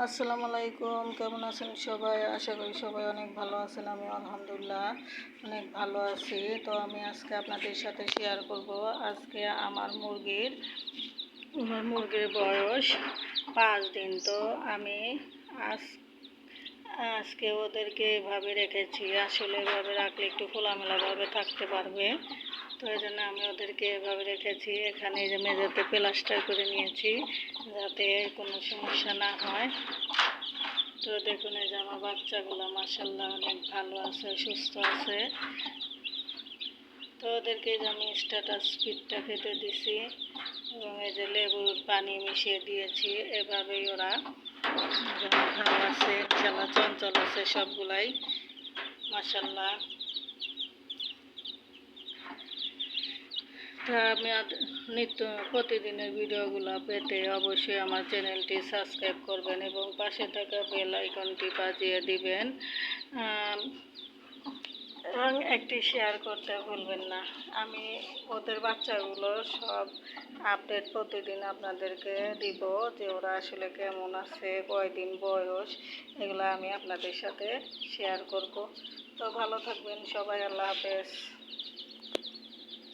আসসালামু আলাইকুম, কেমন আছেন সবাই? আশা করি সবাই অনেক ভালো আছেন, আমি আলহামদুলিল্লাহ অনেক ভালো আছি। তো আমি আজকে আপনাদের সাথে শেয়ার করব। আজকে আমার মুরগির আমার মুরগির বয়স পাঁচ দিন। তো আমি আজ, আজকে ওদেরকে এভাবে রেখেছি। আসলে এভাবে রাখলে একটু খোলামেলাভাবে থাকতে পারবে। এই জন্য আমি ওদেরকে এভাবে রেখেছি। এখানে যে মেঝেতে প্লাস্টার করে নিয়েছি যাতে কোনো সমস্যা না হয়। তো দেখুন এই যে আমার বাচ্চাগুলো মাসাল্লাহ অনেক ভালো আছে, সুস্থ আছে। তো ওদেরকে যে আমি স্ট্যাটাস স্পিডটা খেতে দিছি এবং এই যে লেবুর পানি মিশিয়ে দিয়েছি। এভাবেই ওরা ভালো আছে খেলা চঞ্চল আছে সবগুলাই। মাসাল্লাহ তা আমি আদ- নিত্য প্রতিদিনের ভিডিওগুলো পেতে অবশ্যই আমার চ্যানেলটি সাবস্ক্রাইব করবেন এবং পাশে থাকা বেল আইকনটি বাজিয়ে দিবেন। এবং একটি শেয়ার করতে ভুলবেন না। আমি ওদের বাচ্চাগুলো সব আপডেট প্রতিদিন আপনাদেরকে দিব যে ওরা আসলে কেমন আছে, কয়দিন বয়স, এগুলো আমি আপনাদের সাথে শেয়ার করব। তো ভালো থাকবেন, সবাই আল্লাহ হাফেজ।